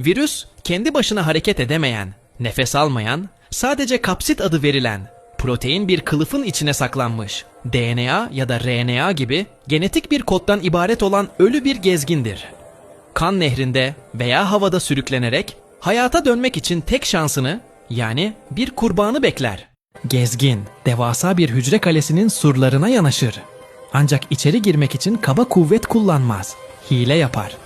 Virüs kendi başına hareket edemeyen, nefes almayan, sadece kapsit adı verilen protein bir kılıfın içine saklanmış DNA ya da RNA gibi genetik bir koddan ibaret olan ölü bir gezgindir. Kan nehrinde veya havada sürüklenerek hayata dönmek için tek şansını yani bir kurbanı bekler. Gezgin, devasa bir hücre kalesinin surlarına yanaşır. Ancak içeri girmek için kaba kuvvet kullanmaz. Hile yapar.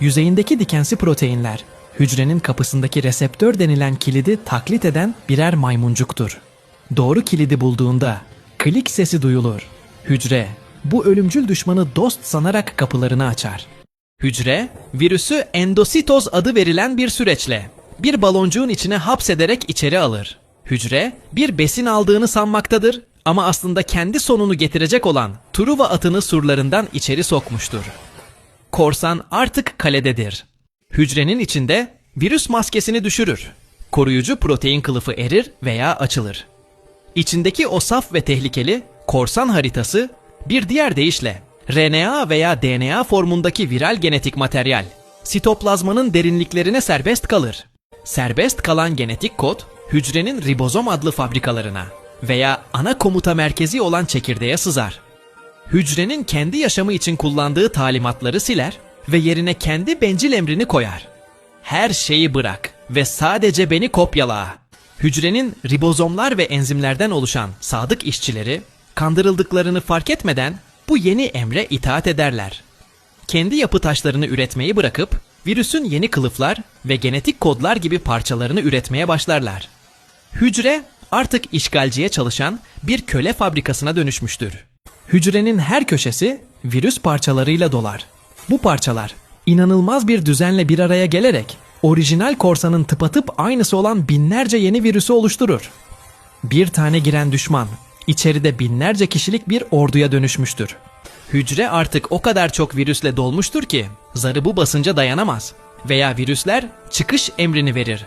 Yüzeyindeki dikensi proteinler, hücrenin kapısındaki reseptör denilen kilidi taklit eden birer maymuncuktur. Doğru kilidi bulduğunda klik sesi duyulur. Hücre, bu ölümcül düşmanı dost sanarak kapılarını açar. Hücre, virüsü endositoz adı verilen bir süreçle bir baloncuğun içine hapsederek içeri alır. Hücre, bir besin aldığını sanmaktadır ama aslında kendi sonunu getirecek olan Truva atını surlarından içeri sokmuştur. Korsan artık kalededir. Hücrenin içinde virüs maskesini düşürür. Koruyucu protein kılıfı erir veya açılır. İçindeki o saf ve tehlikeli korsan haritası bir diğer deyişle RNA veya DNA formundaki viral genetik materyal sitoplazmanın derinliklerine serbest kalır. Serbest kalan genetik kod hücrenin ribozom adlı fabrikalarına veya ana komuta merkezi olan çekirdeğe sızar. Hücrenin kendi yaşamı için kullandığı talimatları siler ve yerine kendi bencil emrini koyar. Her şeyi bırak ve sadece beni kopyala. Hücrenin ribozomlar ve enzimlerden oluşan sadık işçileri kandırıldıklarını fark etmeden bu yeni emre itaat ederler. Kendi yapı taşlarını üretmeyi bırakıp virüsün yeni kılıflar ve genetik kodlar gibi parçalarını üretmeye başlarlar. Hücre artık işgalciye çalışan bir köle fabrikasına dönüşmüştür. Hücrenin her köşesi virüs parçalarıyla dolar. Bu parçalar inanılmaz bir düzenle bir araya gelerek orijinal korsanın tıpatıp aynısı olan binlerce yeni virüsü oluşturur. Bir tane giren düşman içeride binlerce kişilik bir orduya dönüşmüştür. Hücre artık o kadar çok virüsle dolmuştur ki zarı bu basınca dayanamaz veya virüsler çıkış emrini verir.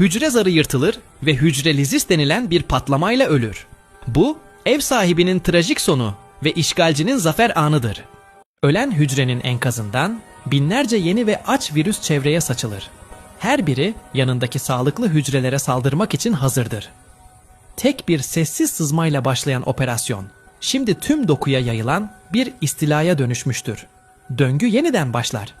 Hücre zarı yırtılır ve hücre lizis denilen bir patlamayla ölür. Bu ev sahibinin trajik sonu ve işgalcinin zafer anıdır. Ölen hücrenin enkazından binlerce yeni ve aç virüs çevreye saçılır. Her biri yanındaki sağlıklı hücrelere saldırmak için hazırdır. Tek bir sessiz sızmayla başlayan operasyon, şimdi tüm dokuya yayılan bir istilaya dönüşmüştür. Döngü yeniden başlar.